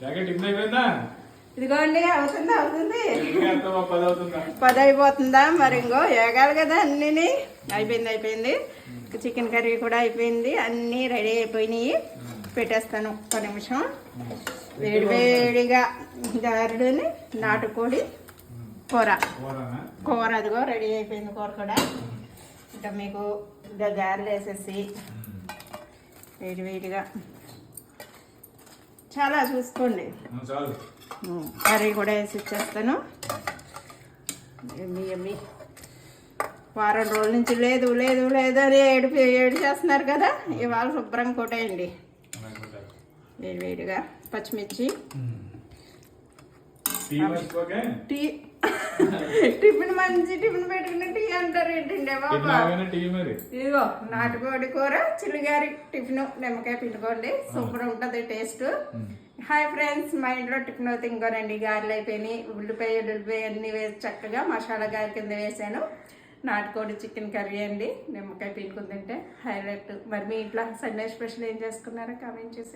Jacket tiffin అయిపోయిందా? ఇదిగోండి అవుతుంది అవుతుంది? పది అయిపోతుందా మరి ఇంకో ఏగాలి కదా అన్నీ అయిపోయింది అయిపోయింది. చికెన్ కర్రీ కూడా అయిపోయింది. అన్నీ రెడీ అయిపోయినాయి. పెట్టేస్తాను ఒక్క నిమిషం. వేడి వేడిగా గారెడుని నాటుకోడి కూర. కూర అదిగో రెడీ అయిపోయింది కూర కూడా. ఇంకా మీకు గారెలు వేసేసి వేడి వేడిగా చాలా చూసుకోండి. కర్రీ కూడా వేసి ఇచ్చేస్తాను. ఎమ్మి ఎమ్మి. వారం రోజుల నుంచి లేదు లేదు లేదు అని ఏడు ఏడు చేస్తున్నారు కదా? ఇవాళ శుభ్రం కొట్టేయండి. వేడి వేడిగా పచ్చిమిర్చి. టీ టిఫిన్ మంచి టిఫిన్ పెట్టుకుని టీ అంటారు ఏంటండి ఇదిగో నాటుకోడి కూర చిల్లిగారి టిఫిన్ నిమ్మకాయ పిండుకోండి. సూపర్ ఉంటుంది టేస్ట్. హాయ్ ఫ్రెండ్స్ మా ఇంట్లో టిఫిన్ అవుతుంది ఇంకోనండి గారెలు అయిపోయినాయి. ఉల్లిపాయ ఉల్లిపాయ అన్ని వేసి చక్కగా మసాలా గారి కింద వేసాను. నాటుకోడి చికెన్ కర్రీ అండి. నిమ్మకాయ పిండుకుని తింటే హైలైట్. మరి మీ ఇంట్లో సండే స్పెషల్ ఏం చేసుకున్నారో కామెంట్ చేసి